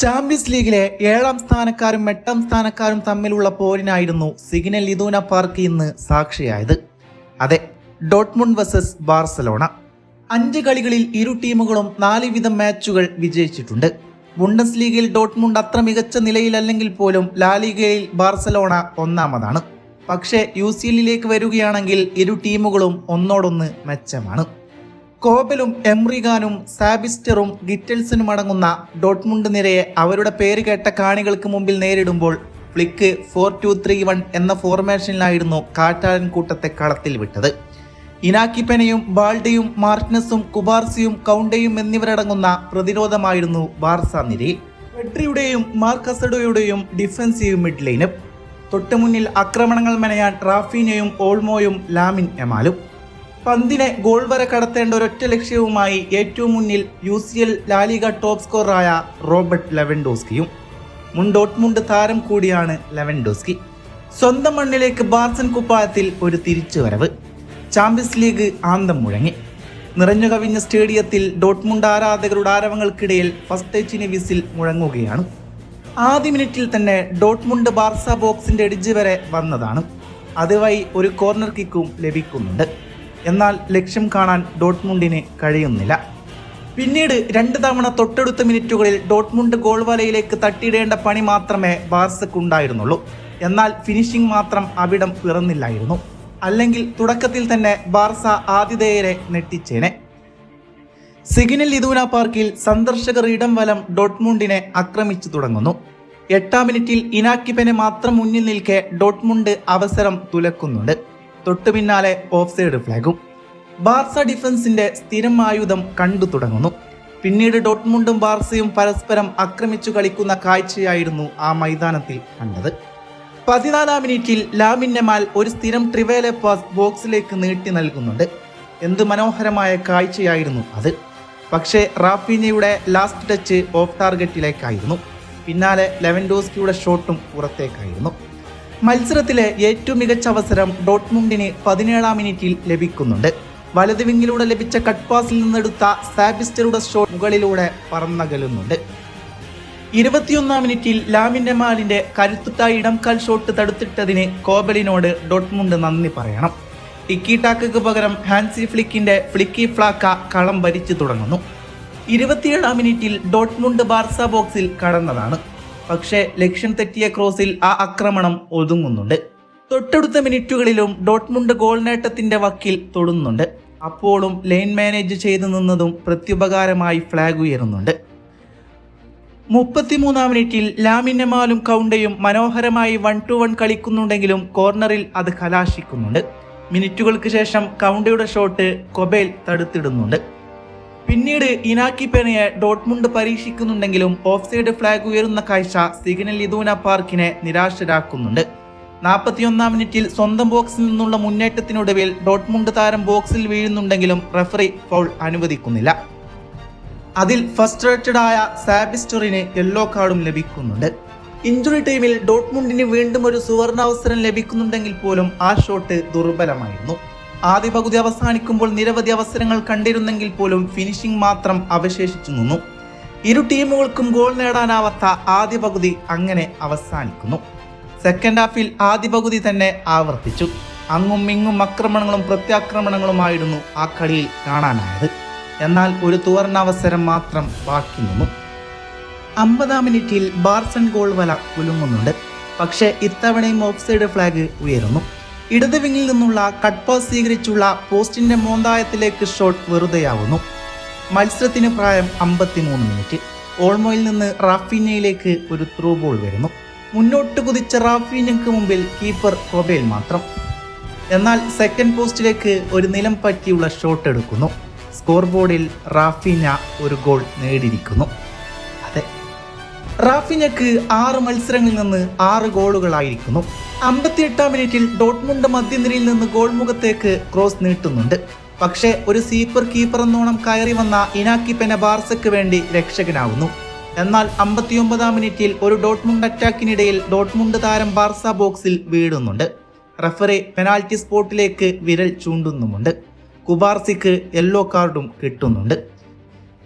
Champions ലീഗിലെ ഏഴാം സ്ഥാനക്കാരും എട്ടാം സ്ഥാനക്കാരും തമ്മിലുള്ള പോരിനായിരുന്നു സിഗ്നൽ ലിദൂന പാർക്ക് ഇന്ന് സാക്ഷിയായത്. അതെ ഡോട്ട്മുണ്ട് വേഴ്സസ് ബാർസലോണ. അഞ്ച് കളികളിൽ ഇരു ടീമുകളും നാല് വീതം മാച്ചുകൾ വിജയിച്ചിട്ടുണ്ട്. ബുണ്ടസ് ലീഗിൽ ഡോട്ട്മുണ്ട് അത്ര മികച്ച നിലയിലല്ലെങ്കിൽ പോലും ലാലിഗയിൽ ബാർസലോണ ഒന്നാമതാണ്. പക്ഷേ യു സി എല്ലിലേക്ക് വരികയാണെങ്കിൽ ഇരു ടീമുകളും ഒന്നോടൊന്ന് മെച്ചമാണ്. കോബലും എംറിഗാനും സാബിസ്റ്ററും ഗിറ്റൽസനും അടങ്ങുന്ന ഡോട്ട്മുണ്ട് നിരയെ അവരുടെ പേര് കേട്ട കാണികൾക്ക് മുമ്പിൽ നേരിടുമ്പോൾ Flick four two three one എന്ന ഫോർമേഷനിലായിരുന്നു കാറ്റാലൻ കൂട്ടത്തെ കളത്തിൽ വിട്ടത്. ഇനാക്കിപ്പനയും ബാൾഡയും മാർട്ടിനസും കുബാർസിയും കൗണ്ടയും എന്നിവരടങ്ങുന്ന പ്രതിരോധമായിരുന്നു ബാർസ നിരയിൽ പെഡ്രിയുടെയും മാർക്കസഡോയുടെയും ഡിഫൻസീവ് മിഡ് ലൈനും തൊട്ടുമുന്നിൽ ആക്രമണങ്ങൾ മെനയാൻ റാഫീനയും ഓൾമോയും ലാമിൻ എമാലും. പന്തിനെ ഗോൾ വരെ കടത്തേണ്ട ഒരൊറ്റ ലക്ഷ്യവുമായി ഏറ്റവും മുന്നിൽ U C L La Liga top സ്കോറായ Robert ലെവൻഡോസ്കിയും മുൻ ഡോട്ട്മുണ്ട് താരം കൂടിയാണ് ലെവൻഡോസ്കി. സ്വന്തം മണ്ണിലേക്ക് ബാർസൻ കുപ്പായത്തിൽ ഒരു തിരിച്ചുവരവ്. ചാമ്പ്യൻസ് ലീഗ് ആന്തം മുഴങ്ങി. നിറഞ്ഞു കവിഞ്ഞ സ്റ്റേഡിയത്തിൽ ഡോട്ട്മുണ്ട് ആരാധകരുടെ ആരവങ്ങൾക്കിടയിൽ ഫസ്റ്റ് ടച്ചിന് വിസിൽ മുഴങ്ങുകയാണ്. ആദ്യ മിനിറ്റിൽ തന്നെ ഡോട്ട്മുണ്ട് ബാർസ ബോക്സിന്റെ എഡിജ് വരെ വന്നതാണ്. അതുവഴി ഒരു കോർണർ കിക്കും ലഭിക്കുന്നുണ്ട്. എന്നാൽ ലക്ഷ്യം കാണാൻ ഡോട്ട്മുണ്ടിന് കഴിയുന്നില്ല. പിന്നീട് രണ്ട് തവണ തൊട്ടടുത്ത മിനിറ്റുകളിൽ ഡോട്ട്മുണ്ട് ഗോൾ വലയിലേക്ക് തട്ടിയിടേണ്ട പണി മാത്രമേ ബാർസക്കുണ്ടായിരുന്നുള്ളൂ എന്നാൽ ഫിനിഷിംഗ് മാത്രം അവിടം പിറന്നില്ലായിരുന്നു. അല്ലെങ്കിൽ തുടക്കത്തിൽ തന്നെ ബാർസ ആതിഥേയരെ നെട്ടിച്ചേനെ. സിഗ്നൽ ഇദൂന പാർക്കിൽ സന്ദർശകർ ഇടം വലം ഡോട്ട്മുണ്ടിനെ ആക്രമിച്ചു തുടങ്ങുന്നു. എട്ടാം മിനിറ്റിൽ ഇനാക്കിപ്പനെ മാത്രം മുന്നിൽ നിൽക്കെ ഡോട്ട്മുണ്ട് അവസരം തുലക്കുന്നുണ്ട്. തൊട്ടു പിന്നാലെ ഓഫ് സൈഡ് ഫ്ലാഗും. ബാർസ ഡിഫൻസിന്റെ സ്ഥിരം ആയുധം കണ്ടു തുടങ്ങുന്നു. പിന്നീട് ഡോട്ട്മുണ്ടും ബാർസയും പരസ്പരം ആക്രമിച്ചു കളിക്കുന്ന കാഴ്ചയായിരുന്നു ആ മൈതാനത്തിൽ കണ്ടത്. പതിനാലാം മിനിറ്റിൽ ലാമിന്നമാൽ നെമാൽ ഒരു സ്ഥിരം ട്രിവേലെ പാസ് ബോക്സിലേക്ക് നീട്ടി നൽകുന്നുണ്ട്. എന്ത് മനോഹരമായ കാഴ്ചയായിരുന്നു അത്. പക്ഷേ റാഫീനയുടെ ലാസ്റ്റ് ടച്ച് ഓഫ് ടാർഗറ്റിലേക്കായിരുന്നു. പിന്നാലെ ലെവൻഡോസ്കിയുടെ ഷോട്ടും പുറത്തേക്കായിരുന്നു. മത്സരത്തിലെ ഏറ്റവും മികച്ച അവസരം ഡോട്ട്മുണ്ടിന് പതിനേഴാം മിനിറ്റിൽ ലഭിക്കുന്നുണ്ട്. വലത് വിങ്ങിലൂടെ ലഭിച്ച കട്ട് പാസിൽ നിന്നെടുത്ത സാബിസ്റ്ററുടെ ഷോട്ട് മുകളിലൂടെ പറന്നകലുന്നുണ്ട്. ഇരുപത്തിയൊന്നാം മിനിറ്റിൽ ലാമിൻ നെമാലിന്റെ കരുത്തുറ്റ ഇടംകാൽ ഷോട്ട് തടുത്തിട്ടതിന് കോബലിനോട് ഡോട്ട്മുണ്ട് നന്ദി പറയണം. ടിക്കി ടാക്കയ്ക്ക് പകരം ഹാൻസി ഫ്ലിക്കിന്റെ ഫ്ലിക്കി ഫ്ലാക്ക കളം ഭരിച്ചു തുടങ്ങുന്നു. ഇരുപത്തിയേഴാം മിനിറ്റിൽ ഡോട്ട്മുണ്ട് ബാർസ ബോക്സിൽ കടന്നതാണ്. പക്ഷേ ലക്ഷ്യം തെറ്റിയ ക്രോസിൽ ആ ആക്രമണം ഒതുങ്ങുന്നുണ്ട്. തൊട്ടടുത്ത മിനിറ്റുകളിലും ഡോട്ട്മുണ്ട് ഗോൾ നേട്ടത്തിന്റെ വക്കിൽ തൊടുന്നുണ്ട്. അപ്പോഴും ലൈൻ മാനേജ് ചെയ്തു നിന്നതും പ്രത്യുപകാരമായി ഫ്ലാഗ് ഉയരുന്നുണ്ട്. മുപ്പത്തിമൂന്നാം മിനിറ്റിൽ ലാമിനമാലും കൗണ്ടയും മനോഹരമായി വൺ ടു വൺ കളിക്കുന്നുണ്ടെങ്കിലും കോർണറിൽ അത് കലാശിക്കുന്നുണ്ട്. മിനിറ്റുകൾക്ക് ശേഷം കൗണ്ടയുടെ ഷോട്ട് കൊബേൽ തടുത്തിടുന്നുണ്ട്. പിന്നീട് ഇനാക്കി പെനയെ ഡോട്ട്മുണ്ട് പരീക്ഷിക്കുന്നുണ്ടെങ്കിലും ഓഫ്സൈഡ് ഫ്ളാഗ് ഉയരുന്ന കാഴ്ച സിഗ്നൽ ഇതൂന പാർക്കിനെ നിരാശരാക്കുന്നുണ്ട്. നാൽപ്പത്തിയൊന്നാം മിനിറ്റിൽ സ്വന്തം ബോക്സിൽ നിന്നുള്ള മുന്നേറ്റത്തിനൊടുവിൽ ഡോട്ട്മുണ്ട് താരം ബോക്സിൽ വീഴുന്നുണ്ടെങ്കിലും റഫറി ഫൗൾ അനുവദിക്കുന്നില്ല. അതിൽ ഫസ്റ്റ് ആയ സാബിസ്റ്ററിന് യെല്ലോ കാർഡും ലഭിക്കുന്നുണ്ട്. ഇഞ്ചുറി ടൈമിൽ ഡോട്ട്മുണ്ടിന് വീണ്ടും ഒരു സുവർണ അവസരം ലഭിക്കുന്നുണ്ടെങ്കിൽ പോലും ആ ഷോട്ട് ദുർബലമായിരുന്നു. ആദ്യ പകുതി അവസാനിക്കുമ്പോൾ നിരവധി അവസരങ്ങൾ കണ്ടിരുന്നെങ്കിൽ പോലും ഫിനിഷിംഗ് മാത്രം അവശേഷിച്ചു നിന്നു. ഇരു ടീമുകൾക്കും ഗോൾ നേടാനാവാത്ത ആദ്യ പകുതി അങ്ങനെ അവസാനിക്കുന്നു. സെക്കൻഡ് ഹാഫിൽ ആദ്യ പകുതി തന്നെ ആവർത്തിച്ചു. അങ്ങും ഇങ്ങും ആക്രമണങ്ങളും പ്രത്യാക്രമണങ്ങളുമായിരുന്നു ആ കളിയിൽ കാണാനായത്. എന്നാൽ ഒരു തുവർണാവസരം മാത്രം ബാക്കി നിന്നു. അമ്പതാം മിനിറ്റിൽ ബാർസൺ ഗോൾ വല കുലുങ്ങുന്നുണ്ട്. പക്ഷേ ഇത്തവണയും ഓഫ് സൈഡ് ഫ്ലാഗ് ഉയരുന്നു. ഇടത് വിങ്ങിൽ നിന്നുള്ള കട്ട് പാസ് സ്വീകരിച്ചുള്ള പോസ്റ്റിന്റെ മോന്തായത്തിലേക്ക് ഷോട്ട് വെറുതെയാവുന്നു. മത്സരത്തിന് പ്രായം അമ്പത്തിമൂന്ന് മിനിറ്റ്. ഓൾമോയിൽ നിന്ന് റാഫീനയിലേക്ക് ഒരു ത്രൂ ബോൾ വരുന്നു. മുന്നോട്ട് കുതിച്ച റാഫീനയ്ക്ക് മുമ്പിൽ കീപ്പർ കൊബേൽ മാത്രം. എന്നാൽ സെക്കൻഡ് പോസ്റ്റിലേക്ക് ഒരു നിലം പറ്റിയുള്ള ഷോട്ട് എടുക്കുന്നു. സ്കോർ ബോർഡിൽ റാഫീന ഒരു ഗോൾ നേടിയിരിക്കുന്നു. അതെ. റാഫിനക്ക് ആറ് മത്സരങ്ങളിൽ നിന്ന് ആറ് ഗോളുകളായിരിക്കുന്നു. അമ്പത്തിയെട്ടാം മിനിറ്റിൽ ഡോട്ട്മുണ്ട് മധ്യനിരയിൽ നിന്ന് ഗോൾ മുഖത്തേക്ക് ക്രോസ് നീട്ടുന്നുണ്ട്. പക്ഷേ ഒരു സീപ്പർ കീപ്പർ എന്നോണം കയറി വന്ന ഇനാക്കി പെന ബാർസയ്ക്ക് വേണ്ടി രക്ഷകനാവുന്നു. എന്നാൽ അമ്പത്തിയൊമ്പതാം മിനിറ്റിൽ ഒരു ഡോട്ട്മുണ്ട് അറ്റാക്കിനിടയിൽ ഡോട്ട്മുണ്ട് താരം ബാർസ ബോക്സിൽ വീഴുന്നുണ്ട്. റഫറി പെനാൽറ്റി സ്പോട്ടിലേക്ക് വിരൽ ചൂണ്ടുന്നുമുണ്ട്. കുബാർസിക്ക് യെല്ലോ കാർഡും കിട്ടുന്നുണ്ട്.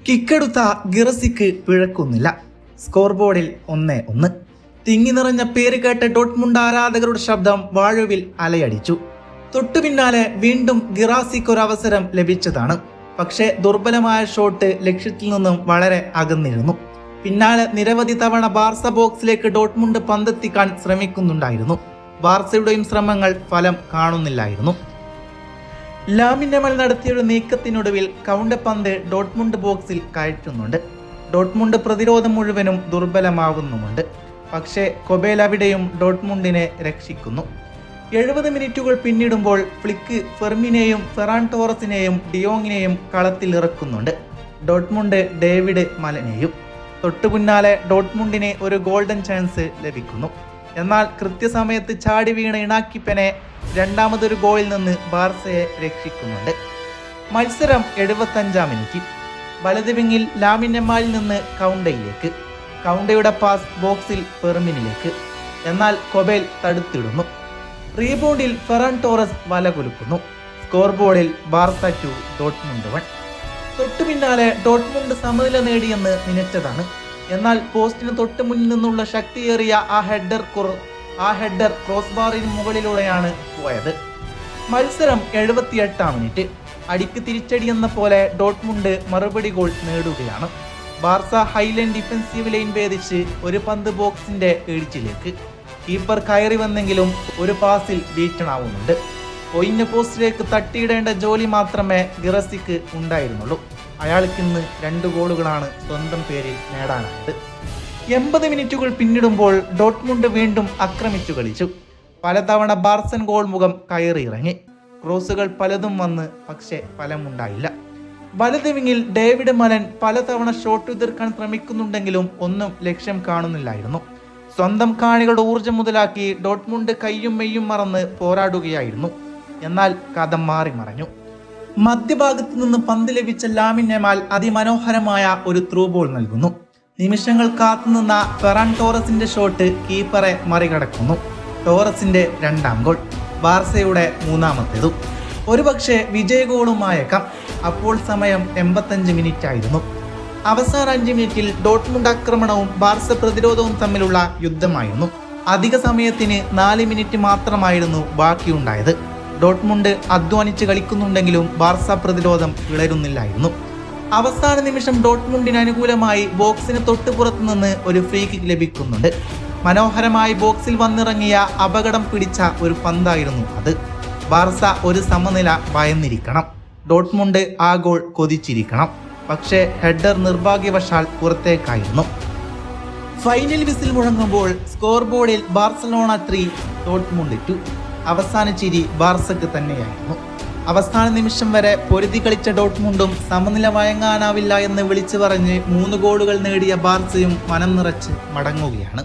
കിക്കെടുത്ത ഗിറസിക്ക് പിഴക്കുന്നില്ല. സ്കോർ ബോർഡിൽ ഒന്നേ ഒന്ന്. തിങ്ങി നിറഞ്ഞ പേര് കേട്ട ഡോട്ട്മുണ്ട് ആരാധകരുടെ ശബ്ദം വാഴുവിൽ അലയടിച്ചു. തൊട്ടു പിന്നാലെ വീണ്ടും ഗിറാസിക്ക് ഒരു അവസരം ലഭിച്ചതാണ്. പക്ഷേ ദുർബലമായ ഷോട്ട് ലക്ഷ്യത്തിൽ നിന്നും വളരെ അകന്നിരുന്നു. പിന്നാലെ നിരവധി തവണ ബാർസ ബോക്സിലേക്ക് ഡോട്ട്മുണ്ട് പന്തെത്തിക്കാൻ ശ്രമിക്കുന്നുണ്ടായിരുന്നു. ബാർസയുടെയും ശ്രമങ്ങൾ ഫലം കാണുന്നില്ലായിരുന്നു. ലാമിനമൽ നടത്തിയൊരു നീക്കത്തിനൊടുവിൽ കൗണ്ട പന്ത് ഡോട്ട്മുണ്ട് ബോക്സിൽ കയറ്റുന്നുണ്ട്. ഡോട്ട്മുണ്ട് പ്രതിരോധം മുഴുവനും ദുർബലമാകുന്നുമുണ്ട്. പക്ഷേ കൊബേൽ അവിടെയും ഡോട്ട്മുണ്ടിനെ രക്ഷിക്കുന്നു. എഴുപത് മിനിറ്റുകൾ പിന്നിടുമ്പോൾ ഫ്ലിക്ക് ഫെർമിനെയും ഫെറാൻ ടോറസിനെയും ഡിയോങ്ങിനെയും കളത്തിൽ ഇറക്കുന്നുണ്ട് ഡോട്ട്മുണ്ട് ഡേവിഡ് മലനെയും. തൊട്ടുപിന്നാലെ ഡോട്ട്മുണ്ടിന് ഒരു ഗോൾഡൻ ചാൻസ് ലഭിക്കുന്നു. എന്നാൽ കൃത്യസമയത്ത് ചാടി വീണ ഇണാക്കിപ്പനെ രണ്ടാമതൊരു ഗോളിൽ നിന്ന് ബാർസയെ രക്ഷിക്കുന്നുണ്ട്. മത്സരം എഴുപത്തഞ്ചാം മിനിറ്റ് വലതുവിങ്ങിൽ ലാമിൻ നിന്ന് കൗണ്ടയിലേക്ക്. കൗണ്ടയുടെ പാസ് ബോക്സിൽ പെർമിനിലേക്ക് എന്നാൽ കൊബേൽ തടുത്തിടുന്നു. റീബൗണ്ടിൽ ഫെറാൻ ടോറസ് വല കുലുക്കുന്നു. സ്കോർ ബോർഡിൽ ബാർസ ടു ഡോട്ട്മുണ്ട് വൺ തൊട്ടു പിന്നാലെ ഡോട്ട്മുണ്ട് സമനില നേടിയെന്ന് നിനച്ചതാണ് എന്നാൽ പോസ്റ്റിന് തൊട്ട് മുന്നിൽ നിന്നുള്ള ശക്തിയേറിയ ആ ഹെഡർ ആ ഹെഡർ ക്രോസ് ബാറിന് മുകളിലൂടെയാണ് പോയത്. മത്സരം എഴുപത്തിയെട്ടാം മിനിറ്റ്. അടിക്ക് തിരിച്ചടിയെന്ന പോലെ ഡോട്ട്മുണ്ട് മറുപടി ഗോൾ നേടുകയാണ്. ബാർസ ഹൈലൈൻ ഡിഫൻസീവ് ലൈൻ ഭേദിച്ച് ഒരു പന്ത് ബോക്സിന്റെ ഏഴിച്ചിലേക്ക് കീപ്പർ കയറി വന്നെങ്കിലും ഒരു പാസിൽ ബീറ്റണാവുന്നുണ്ട് ഒയിഞ്ഞ പോസ്റ്റിലേക്ക് തട്ടിയിടേണ്ട ജോലി മാത്രമേ ഗിറസിക്ക് ഉണ്ടായിരുന്നുള്ളൂ. അയാൾക്കിന്ന് രണ്ട് ഗോളുകളാണ് സ്വന്തം പേരിൽ നേടാനായത്. എൺപത് മിനിറ്റുകൾ പിന്നിടുമ്പോൾ ഡോട്ട്മുണ്ട് വീണ്ടും ആക്രമിച്ചു കളിച്ചു. പലതവണ ബാർസൻ ഗോൾ മുഖം കയറിയിറങ്ങി. ക്രോസുകൾ പലതും വന്ന് പക്ഷേ ഫലമുണ്ടായില്ല. വലത് വിങ്ങിൽ ഡേവിഡ് മലൻ പലതവണ ഷോട്ട് എതിർക്കാൻ ശ്രമിക്കുന്നുണ്ടെങ്കിലും ഒന്നും ലക്ഷ്യം കാണുന്നില്ലായിരുന്നു. സ്വന്തം കാണികളുടെ ഊർജം മുതലാക്കി ഡോട്ട്മുണ്ട് കയ്യും മെയ്യും മറന്ന് പോരാടുകയായിരുന്നു. എന്നാൽ കഥ മാറി മറഞ്ഞു. മധ്യഭാഗത്ത് നിന്ന് പന്ത് ലഭിച്ച ലാമിൻ നെമാൽ അതിമനോഹരമായ ഒരു ത്രൂ ബോൾ നൽകുന്നു. നിമിഷങ്ങൾ കാത്തുനിന്ന ഫെറാൻ ടോറസിന്റെ ഷോട്ട് കീപ്പറെ മറികടക്കുന്നു. ടോറസിന്റെ രണ്ടാം ഗോൾ ബാർസയുടെ മൂന്നാമത്തേതും. ഒരുപക്ഷെ വിജയ ഗോളുമായേക്കാം അപ്പോൾ സമയം എൺപത്തഞ്ച് മിനിറ്റ് ആയിരുന്നു അവസാന അഞ്ച് മിനിറ്റിൽ ഡോട്ട്മുണ്ട് ആക്രമണവും ബാർസ പ്രതിരോധവും തമ്മിലുള്ള യുദ്ധമായിരുന്നു. അധിക സമയത്തിന് നാല് മിനിറ്റ് മാത്രമായിരുന്നു ബാക്കിയുണ്ടായത്. ഡോട്ട്മുണ്ട് അധ്വാനിച്ച് കളിക്കുന്നുണ്ടെങ്കിലും ബാർസ പ്രതിരോധം ഇളരുന്നില്ലായിരുന്നു അവസാന നിമിഷം ഡോട്ട്മുണ്ടിന് അനുകൂലമായി ബോക്സിന് തൊട്ടുപുറത്തു നിന്ന് ഒരു ഫ്രീ കിക്ക് ലഭിക്കുന്നുണ്ട്. മനോഹരമായി ബോക്സിൽ വന്നിറങ്ങിയ അപകടം പിടിച്ച ഒരു പന്തായിരുന്നു അത്. ബാർസ ഒരു സമനില ഭയന്നിരിക്കണം. ഡോട്ട്മുണ്ട് ആ ഗോൾ കൊതിച്ചിരിക്കണം. പക്ഷേ ഹെഡർ നിർഭാഗ്യവശാൽ പുറത്തേക്കായിരുന്നു. ഫൈനൽ വിസിൽ മുഴങ്ങുമ്പോൾ സ്കോർ ബോർഡിൽ ബാർസലോണ ത്രീ ഡോട്ട്മുണ്ട് ടു അവസാന ചിരി ബാർസക്ക് തന്നെയായിരുന്നു. അവസാന നിമിഷം വരെ പൊരുതി കളിച്ച ഡോട്ട്മുണ്ടും സമനില വഴങ്ങാനാവില്ല എന്ന് വിളിച്ചു പറഞ്ഞ് മൂന്ന് ഗോളുകൾ നേടിയ ബാർസയും മനം നിറച്ച് മടങ്ങുകയാണ്.